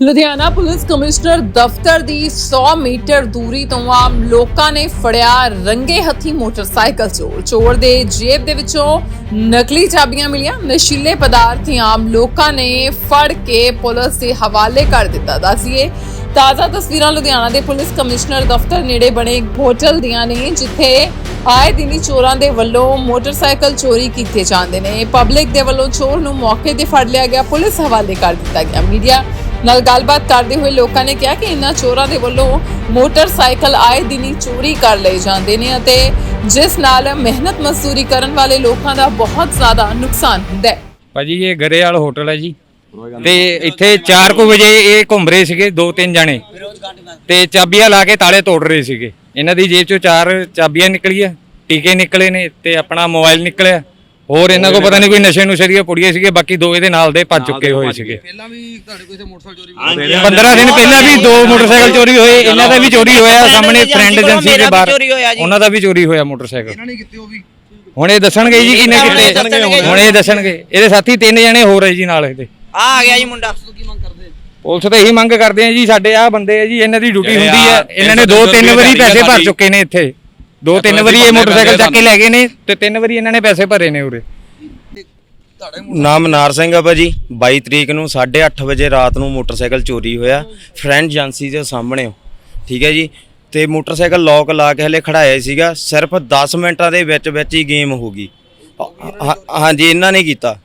Ludhiana police commissioner ਦਫ਼ਤਰ ਦੀ 100 metre ਦੂਰੀ ਤੋਂ ਆਮ ਲੋਕਾਂ ਨੇ ਫੜਿਆ ਰੰਗੇ ਹੱਥੀ ਮੋਟਰਸਾਈਕਲ ਚੋਰ। ਚੋਰ ਦੇ ਜੇਬ ਦੇ ਵਿੱਚੋਂ ਨਕਲੀ ਚਾਬੀਆਂ ਮਿਲੀਆਂ। ਨਸ਼ੀਲੇ ਪਦਾਰਥ ਆਮ ਲੋਕਾਂ ਨੇ ਫੜ ਕੇ ਪੁਲਿਸ ਦੇ ਹਵਾਲੇ ਕਰ ਦਿੱਤਾ। ਦੱਸੀਏ, ਤਾਜ਼ਾ ਤਸਵੀਰਾਂ ਲੁਧਿਆਣਾ ਦੇ ਪੁਲਿਸ ਕਮਿਸ਼ਨਰ ਦਫ਼ਤਰ ਨੇੜੇ ਬਣੇ ਇੱਕ ਹੋਟਲ ਦੀਆਂ ਨੇ, ਜਿੱਥੇ ਆਏ ਦਿਨੀ ਚੋਰਾਂ ਦੇ ਵੱਲੋਂ ਮੋਟਰਸਾਈਕਲ ਚੋਰੀ ਕੀਤੇ ਜਾਂਦੇ ਨੇ। ਪਬਲਿਕ ਦੇ ਵੱਲੋਂ ਚੋਰ ਨੂੰ ਮੌਕੇ ਤੇ ਫੜ ਲਿਆ ਗਿਆ। ਪੁਲਿਸ ਹਵਾਲੇ ਕਰ ਦਿੱਤਾ ਗਿਆ। ਮੀਡੀਆ ਨਾਲ ਗੱਲਬਾਤ ਕਰਦੇ ਹੋਏ ਲੋਕਾਂ ਨੇ ਕਿਹਾ ਕਿ ਇਨ੍ਹਾਂ ਚੋਰਾਂ ਦੇ ਵੱਲੋਂ ਮੋਟਰਸਾਈਕਲ ਆਏ ਦਿਨੀ ਚੋਰੀ ਕਰ ਲਏ ਜਾਂਦੇ ਨੇ ਅਤੇ ਜਿਸ ਨਾਲ ਮਿਹਨਤ ਮਜ਼ਦੂਰੀ ਕਰਨ ਵਾਲੇ ਲੋਕਾਂ ਦਾ ਬਹੁਤ ਜ਼ਿਆਦਾ ਨੁਕਸਾਨ ਹੁੰਦਾ ਹੈ। ਭਾਜੀ, ਇਹ ਗਰੇਵਾਲ ਹੋਟਲ ਹੈ ਜੀ। ਤੇ ਇੱਥੇ 4 ਕੁ ਵਜੇ ਇਹ ਘੁੰਮ ਰਹੇ ਸੀਗੇ, ਦੋ ਤਿੰਨ ਜਣੇ। ਤੇ ਚਾਬੀਆਂ ਲਾ ਕੇ ਤਾਲੇ ਤੋੜ ਰਹੇ ਸੀਗੇ। ਇਹਨਾਂ ਦੀ ਜੇਬ ਚੋਂ ਚਾਰ ਚਾਬੀਆਂ ਨਿਕਲੀਆਂ, ਟੀਕੇ ਨਿਕਲੇ ਨੇ ਤੇ ਆਪਣਾ ਮੋਬਾਈਲ ਨਿਕਲਿਆ। ਹੋਰ ਇਹਨਾਂ ਕੋਲ ਪਤਾ ਨਹੀਂ ਕੋਈ ਨਸ਼ੇ ਨੁਸ਼ੇ ਦੀਆਂ ਪੁੜੀਆਂ ਸੀਗੇ ਬਾਕੀ ਦੋ ਇਹਦੇ ਨਾਲ ਦੇ ਭੱਜ ਚੁੱਕੇ ਹੋਏ ਸੀਗੇ। ਪਹਿਲਾਂ ਵੀ ਤੁਹਾਡੇ ਕੋਲ ਇੱਥੇ ਮੋਟਰਸਾਈਕਲ ਚੋਰੀ 15 ਦਿਨ ਪਹਿਲਾਂ ਵੀ ਦੋ ਮੋਟਰਸਾਈਕਲ ਚੋਰੀ ਹੋਏ ਇਹਨਾਂ ਦਾ ਵੀ ਚੋਰੀ ਹੋਇਆ ਸਾਹਮਣੇ ਫਰੈਂਡ ਏਜੰਸੀ ਦੇ ਬਾਹਰ। ਉਹਨਾਂ ਦਾ ਵੀ ਚੋਰੀ ਹੋਇਆ ਮੋਟਰਸਾਈਕਲ। ਇਹਨਾਂ ਨੇ ਕੀਤੇ ਉਹ ਵੀ। ਹੁਣ ਇਹ ਦੱਸਣਗੇ ਜੀ ਕਿੰਨੇ ਕਿਤੇ। ਹੁਣ ਇਹ ਦੱਸਣਗੇ। ਇਹਦੇ ਸਾਥੀ ਤਿੰਨ ਜਣੇ ਹੋਰ ਹੈ ਜੀ ਨਾਲ ਇਹਦੇ। ਆ ਆ ਗਿਆ ਜੀ ਮੁੰਡਾ। ਕੀ ਮੰਗ ਕਰਦੇ ਪੁਲਿਸ ਤਾਂ ਇਹੀ ਮੰਗ ਕਰਦੇ ਆ ਜੀ ਸਾਡੇ ਆ ਬੰਦੇ ਆ ਜੀ ਇਹਨਾਂ ਦੀ ਡਿਊਟੀ ਹੁੰਦੀ ਹੈ। ਇਹਨਾਂ ਨੇ ਦੋ ਤਿੰਨ ਵਾਰੀ ਪੈਸੇ ਭਰ ਚੁੱਕੇ ਨੇ ਇੱਥੇ। ਦੋ ਤਿੰਨ ਵਾਰੀ ਇਹ ਮੋਟਰਸਾਈਕਲ ਚੱਕ ਕੇ ਲੈ ਗਏ ਨੇ। ਤੇ ਤਿੰਨ ਵਾਰੀ ਇਹਨਾਂ ਨੇ ਪੈਸੇ ਭਰੇ ਨੇ ਉਰੇ। ਨਾਮ ਨਾਰ ਸਿੰਘ ਆ ਭਾਜੀ 22 ਤਰੀਕ ਨੂੰ 8:30 ਵਜੇ ਰਾਤ ਨੂੰ ਮੋਟਰਸਾਈਕਲ ਚੋਰੀ ਹੋਇਆ। ਫਰੈਂਡ ਏਜੰਸੀ ਦੇ ਸਾਹਮਣੇ ਠੀਕ ਹੈ ਜੀ? ਤੇ ਮੋਟਰਸਾਈਕਲ ਲੋਕ ਲਾ ਕੇ ਹਲੇ ਖੜਾਇਆ ਸੀਗਾ। ਸਿਰਫ 10 ਮਿੰਟਾਂ ਦੇ ਵਿੱਚ ਵਿੱਚ ਹੀ ਗੇਮ ਹੋ ਗਈ। ਹਾਂਜੀ ਇਹਨਾਂ ਨੇ ਕੀਤਾ।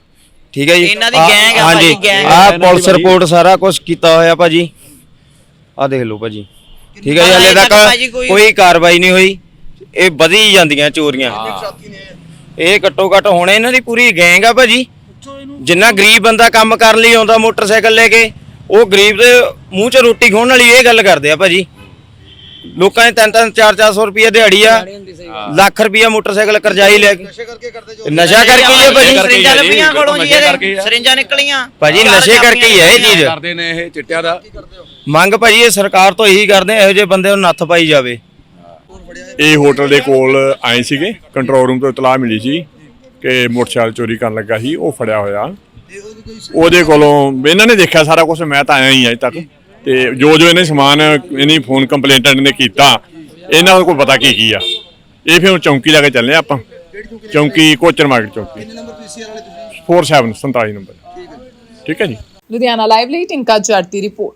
ਠੀਕ ਹੈ ਜੀ? ਇਹਨਾਂ ਦੀ gang ਆ ਭਾਜੀ, ਆ। ਪੁਲਿਸ ਰਿਪੋਰਟ ਸਾਰਾ ਕੁਝ ਕੀਤਾ ਹੋਇਆ ਭਾਜੀ। ਆ ਦੇਖ ਲਓ ਭਾਜੀ। ਠੀਕ ਹੈ ਜੀ? ਹਲੇ ਤੱਕ ਕੋਈ ਕਾਰਵਾਈ ਨਹੀਂ ਹੋਈ। ਇਹ ਵਧੀ ਜਾਂਦੀਆਂ ਚੋਰੀਆਂ। ਇਹ ਘੱਟੋ ਘੱਟ ਹੁਣ ਇਹਨਾਂ ਦੀ ਪੂਰੀ ਗੈਂਗ ਆ ਭਾਜੀ। ਜਿੰਨਾ ਗਰੀਬ ਬੰਦਾ ਕੰਮ ਕਰਨ ਲਈ ਆਉਂਦਾ ਮੋਟਰਸਾਈਕਲ ਲੈ ਕੇ ਉਹ ਗਰੀਬ ਦੇ ਮੂੰਹ 'ਚ ਰੋਟੀ ਖਾਣ ਵਾਲੀ ਇਹ ਗੱਲ ਕਰਦੇ ਆ ਭਾਜੀ। ਲੋਕਾਂ ਨੇ ਤਿੰਨ ਤਿੰਨ 4-400 ਰੁਪਏ ਦਿਹਾੜੀ ਆ। ਲੱਖ ਰੁਪਏ ਮੋਟਰਸਾਈਕਲ ਕਰਜ਼ਾਈ ਲੈ ਕੇ। ਨਸ਼ੇ ਕਰਕੇ ਕਰਦੇ ਜੋ। ਨਸ਼ਾ ਕਰਕੇ ਹੀ ਆ ਭਾਜੀ। ਸਰਿੰਜਾਂ ਲੱਭੀਆਂ ਕੋਲੋਂ ਜੀ ਇਹਦੇ। ਸਰਿੰਜਾਂ ਨਿਕਲੀਆਂ। ਭਾਜੀ ਨਸ਼ੇ ਕਰਕੇ ਹੀ ਆ ਇਹ ਚੀਜ਼। ਕਰਦੇ ਨੇ ਇਹ ਚਿੱਟਿਆਂ ਦਾ ਮੰਗ ਭਾਜੀ ਇਹ ਸਰਕਾਰ ਤੋਂ ਇਹੀ ਕਰਦੇ ਇਹੋ ਜਿਹੇ ਬੰਦੇ ਨੂੰ ਨੱਥ ਪਾਈ ਜਾਵੇ। ਇਹ ਹੋਟਲ ਦੇ ਕੋਲ ਆਏ ਸੀਗੇ ਕੰਟਰੋਲ ਰੂਮ ਤੋਂ ਇਤਲਾਹ ਮਿਲੀ ਸੀ ਕਿ ਮੋਟਰਸਾਈਕਲ ਚੋਰੀ ਕਰਨ ਲੱਗਾ ਸੀ ਉਹ ਫੜਿਆ ਹੋਇਆ। ਉਹਦੇ ਕੋਲੋਂ ਇਹਨਾਂ ਨੇ ਦੇਖਿਆ ਸਾਰਾ ਕੁਝ ਮੈਂ ਤਾਂ ਆਇਆ ਹੀ ਅਜੇ ਤੱਕ। ਤੇ ਜੋ ਜੋ ਇਹਨੇ ਸਮਾਨ ਇਹਨੀ ਫੋਨ ਕੰਪਲੇਂਟੈਂਟ ਨੇ ਕੀਤਾ ਇਹਨਾਂ ਨੂੰ ਕੋਈ ਪਤਾ ਕੀ ਕੀ ਆ। ਇਹ ਫਿਰ ਹੁਣ ਚੌਂਕੀ ਲੈ ਕੇ ਚੱਲੇ ਆਪਾਂ। ਚੌਂਕੀ ਕੋਚਰ ਮਾਰਕੀਟ ਚੌਂਕੀ। ਨੰਬਰ ਪੀਸੀਆਰ ਵਾਲੇ ਤੁਸੀਂ? 47 47 ਨੰਬਰ। ਠੀਕ ਹੈ ਜੀ। ਲੁਧਿਆਣਾ ਲਾਈਵ ਲਈ ਟਿੰਕਾ ਦੀ ਰਿਪੋਰਟ